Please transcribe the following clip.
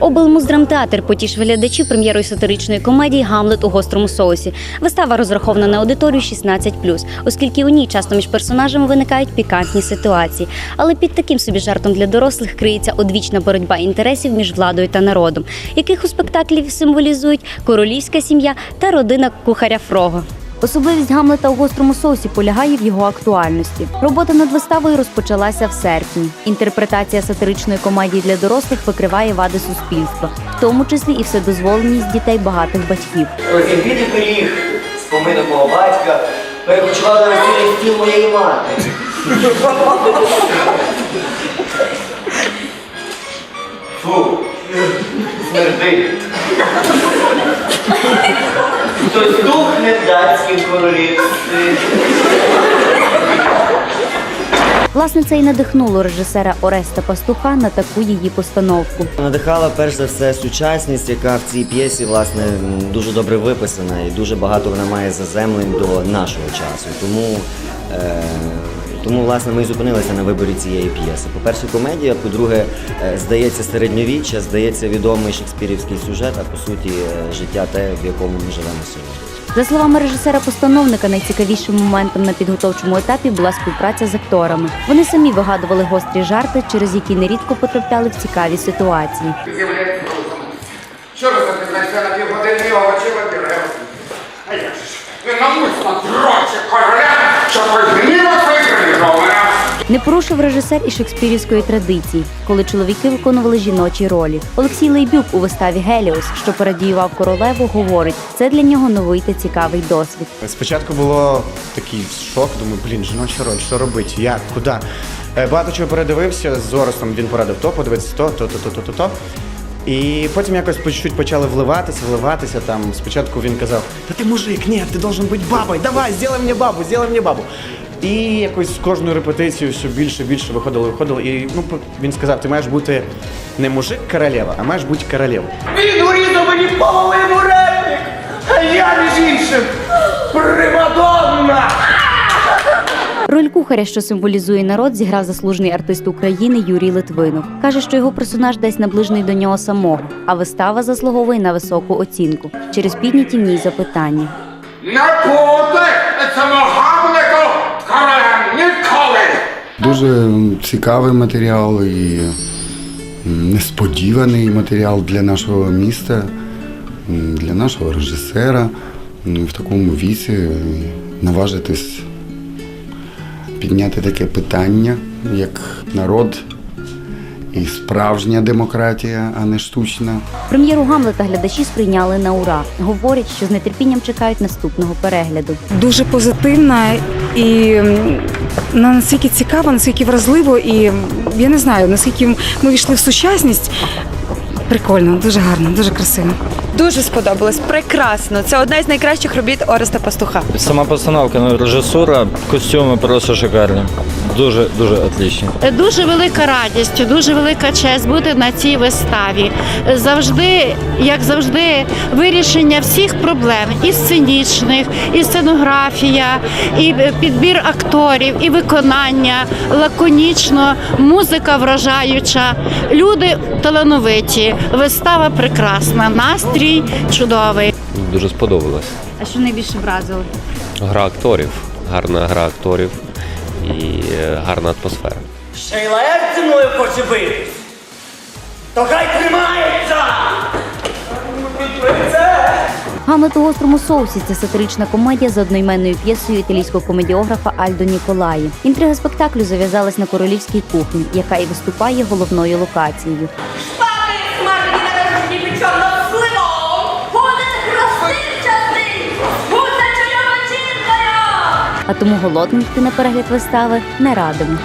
Облмуздрамтеатр потіш глядачів прем'єрою сатиричної комедії Гамлет у гострому соусі. Вистава розрахована на аудиторію 16+, оскільки у ній часто між персонажами виникають пікантні ситуації. Але під таким собі жартом для дорослих криється одвічна боротьба інтересів між владою та народом, яких у спектаклі символізують королівська сім'я та родина кухаря Фрого. Особливість Гамлета у гострому соусі полягає в його актуальності. Робота над виставою розпочалася в серпні. Інтерпретація сатиричної комедії для дорослих викриває вади суспільства, в тому числі і вседозволеність дітей багатих батьків. Розіб'єте пиріг з поминок мого батька, перекочували на стіл моєї мати. Фу, смердить. Королівстві. Власне, це і надихнуло режисера Ореста Пастуха на таку її постановку. Надихала перш за все сучасність, яка в цій п'єсі власне дуже добре виписана і дуже багато вона має заземлень до нашого часу. Тому, е, тому власне, ми і зупинилися на виборі цієї п'єси. По-перше, комедія, по-друге, е, здається середньовіччя, здається відомий шекспірівський сюжет, а по суті е, життя те, в якому ми живемо сьогодні. За словами режисера-постановника, найцікавішим моментом на підготовчому етапі була співпраця з акторами. Вони самі вигадували гострі жарти, через які нерідко потрапляли в цікаві ситуації. Що ви запізнаєте на півгодини овочеве пюре? А як же ж? Ви намусно дрочі короля, що Романа. Не порушив режисер і шекспірівської традиції, коли чоловіки виконували жіночі ролі. Олексій Лейбюк у виставі Геліос, що пародіював королеву, говорить, це для нього новий та цікавий досвід. Спочатку було такий шок, думаю, блін, жіноча роль, що робити, як, куди. Е, Багато чого передивився, з Орестом він порадив то, подивитися то, то, то, то, то, то, то. І потім якось по чуть-чуть почали вливатися, вливатися. Там спочатку він казав: Та ти мужик, ні, ти должен бути бабою, давай, зробай мені бабу, зробай мені бабу. І якось з кожною репетицією все більше більше виходило, виходило. І ну, він сказав, ти маєш бути не мужик королева, а маєш бути королевою. Він урізав мені половину реплік, а я між іншим примадонна. Роль кухаря, що символізує народ, зіграв заслужений артист України Юрій Литвинов. Каже, що його персонаж десь наближений до нього самого, а вистава заслуговує на високу оцінку через підняті в ній запитання. Гамлету королем ніколи. Дуже цікавий матеріал і несподіваний матеріал для нашого міста, для нашого режисера в такому віці наважитись підняти таке питання, як народ і справжня демократія, а не штучна. Прем'єру Гамлета глядачі сприйняли на ура. Говорять, що з нетерпінням чекають наступного перегляду. дуже позитивна і м, настільки цікаво, наскільки вразливо, і я не знаю, наскільки ми війшли в сучасність. Прикольно, дуже гарно, дуже красиво. Дуже сподобалось. Прекрасно. Це одна із найкращих робіт Ореста Пастуха. Сама постановка, ну, режисура, костюми просто шикарні. Дуже дуже отличні. Дуже велика радість, дуже велика честь бути на цій виставі. Завжди, як завжди, вирішення всіх проблем і сценічних, і сценографія, і підбір акторів, і виконання лаконічно, музика вражаюча, люди талановиті, вистава прекрасна, настрій чудовий. Дуже сподобалось. А що найбільше вразило? Гра акторів, гарна гра акторів і е, гарна атмосфера. Шейла як зі мною хоче битись? То хай тримається! Гамлет у гострому соусі це сатирична комедія за одноіменною п'єсою італійського комедіографа Альдо Ніколаї. Інтрига спектаклю зав'язалась на королівській кухні, яка і виступає головною локацією. А тому голодним йти на перегляд вистави не радимо.